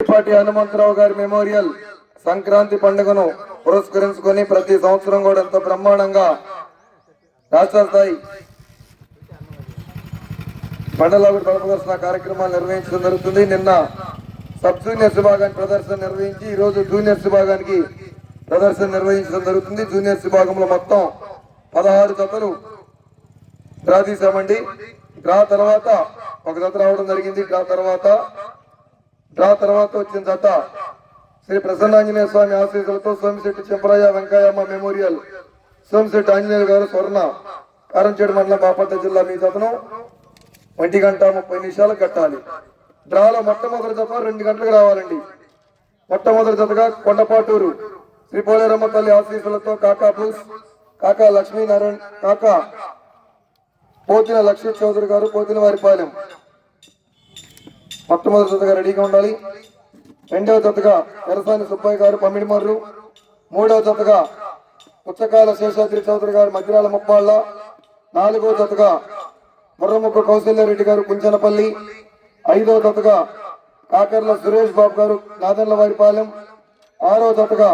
పాటి హనుమంతరావు గారి మెమోరియల్ సంక్రాంతి పండుగను పురస్కరించుకొని ప్రతి సంవత్సరం కూడా ఎంతో బ్రహ్మాండంగా రాష్ట్ర స్థాయి మండలాభివృద్ధి ప్రదర్శన కార్యక్రమాలు నిర్వహించడం జరుగుతుంది. నిన్న సబ్ జూనియర్స్ విభాగానికి ప్రదర్శన నిర్వహించి ఈ రోజు జూనియర్స్ విభాగానికి ప్రదర్శన నిర్వహించడం జరుగుతుంది. జూనియర్స్ విభాగంలో మొత్తం పదహారు జతలు డ్రా తీసామండి డ్రా తర్వాత ఒక జత రావడం జరిగింది. డ్రా తర్వాత డ్రా తర్వాత వచ్చిన జత శ్రీ ప్రసన్నాంజనేయ స్వామి ఆశీస్సులతో సోమిశెట్టి చెంపరాయ వెంకయ్యమ్మ మెమోరియల్. సోమిశెట్టి ఆంజనేయులు గారు స్వర్ణ. కారంచేడు మండలం బాపట్ల జిల్లా మీ జతను ఒంటి గంట ముప్పై నిమిషాలు కట్టాలి. డ్రాలో మొట్టమొదటి జత రెండు గంటలకు రావాలండి. మొట్టమొదటి జతగా కొండపాటూరు. శ్రీ పోలేరమ్మ తల్లి ఆశీస్సులతో కాకా పుల్స్ కాకా లక్ష్మీనారాయణ కాకా పోతిన లక్ష్మీ చౌదరి గారు పోతిన వారిపాలెం మొట్టమొదటి జతగా రెడీగా ఉండాలి. రెండవ జతగా ఎరసాని సుబ్బయ్య గారు పమ్మిడిమర్రు మూడవ జతగా పుచ్చకాయల శేషాద్రి చౌదరి గారు మధ్యరాల ముప్పాళ్ళ. నాలుగవ జతగా ముర్రముక్క కౌశల్యారెడ్డి గారు కుంచనపల్లి. ఐదవ జతగా కాకర్ల సురేష్ బాబు గారు నాదన్ల వారిపాలెం. ఆరవ జతగా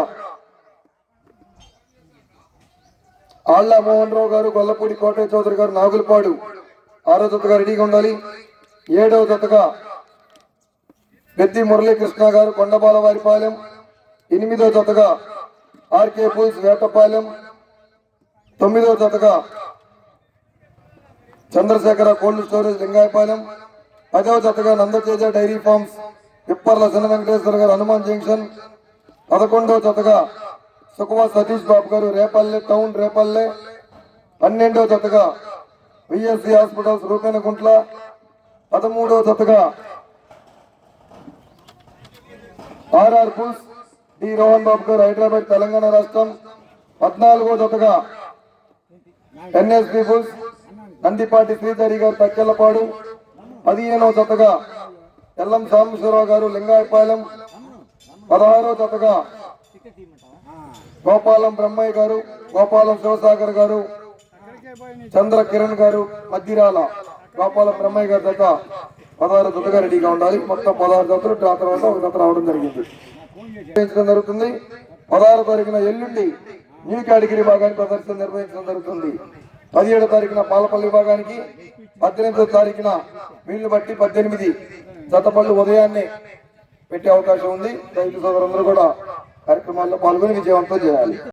ఆళ్ళ మోహన్ రావు గారు గొల్లపూడి కోటయ్య చౌదరి గారు నాగులపాడు. ఆరో జతగా రెడీగా ఉండాలి. ఏడవ జతగా పెద్ది మురళీకృష్ణ గారు కొండబాల వారిపాలెం ఎనిమిదో జతగా ఆర్కే పూల్స్ వేటపాలెం తొమ్మిదో జతగా చంద్రశేఖర కోల్డ్ స్టోరేజ్ లింగాయపాలెం పదవ జతగా Nandateja dairy farms Pipparla Sana Venkateswara garu Hanuman junction పదకొండవ జతగా సుఖవా సతీష్ బాబు గారు రేపల్లె టౌన్ రేపల్లె పన్నెండవ జతగా విఎస్సి హాస్పిటల్స్ రూపేనగుంట్ల పదమూడవ జతగా RR pulls D Rohan Babu garu Hyderabad Telangana రాష్ట్రం. పద్నాలుగో జతగా ఎన్ఎస్ పుల్స్ నందిపాటి శ్రీధరి గారు తక్కెళ్ళపాడు. పదిహేనవ జతగా ఎల్లం సాంబశ్వరరావు గారు లింగాయపాలెం. పదహారవ జతగా గోపాలం బ్రహ్మయ్య గారు గోపాలం శివసాగర్ గారు చంద్ర కిరణ్ గారు మధ్యరాల గోపాలం బ్రహ్మయ్య గారి జత. పదహారు జతగా రెడీగా ఉండాలి. మొత్తం పదహారు జతలు ఆ తర్వాత ఒక జత రావడం జరిగింది. నిర్వహించడం జరుగుతుంది. పదహారు తారీఖున ఎల్లుండి న్యూ కేటగిరీ భాగానికి ప్రదర్శన నిర్వహించడం జరుగుతుంది. పదిహేడో తారీఖున పాలపల్లి విభాగానికి పద్దెనిమిదో తారీఖున వీళ్ళు బట్టి పద్దెనిమిది జతపళ్ళు ఉదయాన్నే పెట్టే అవకాశం ఉంది. రైతు సోదరులందరూ కూడా కార్యక్రమాల్లో పాల్గొని విజయవంతం చేయాలి.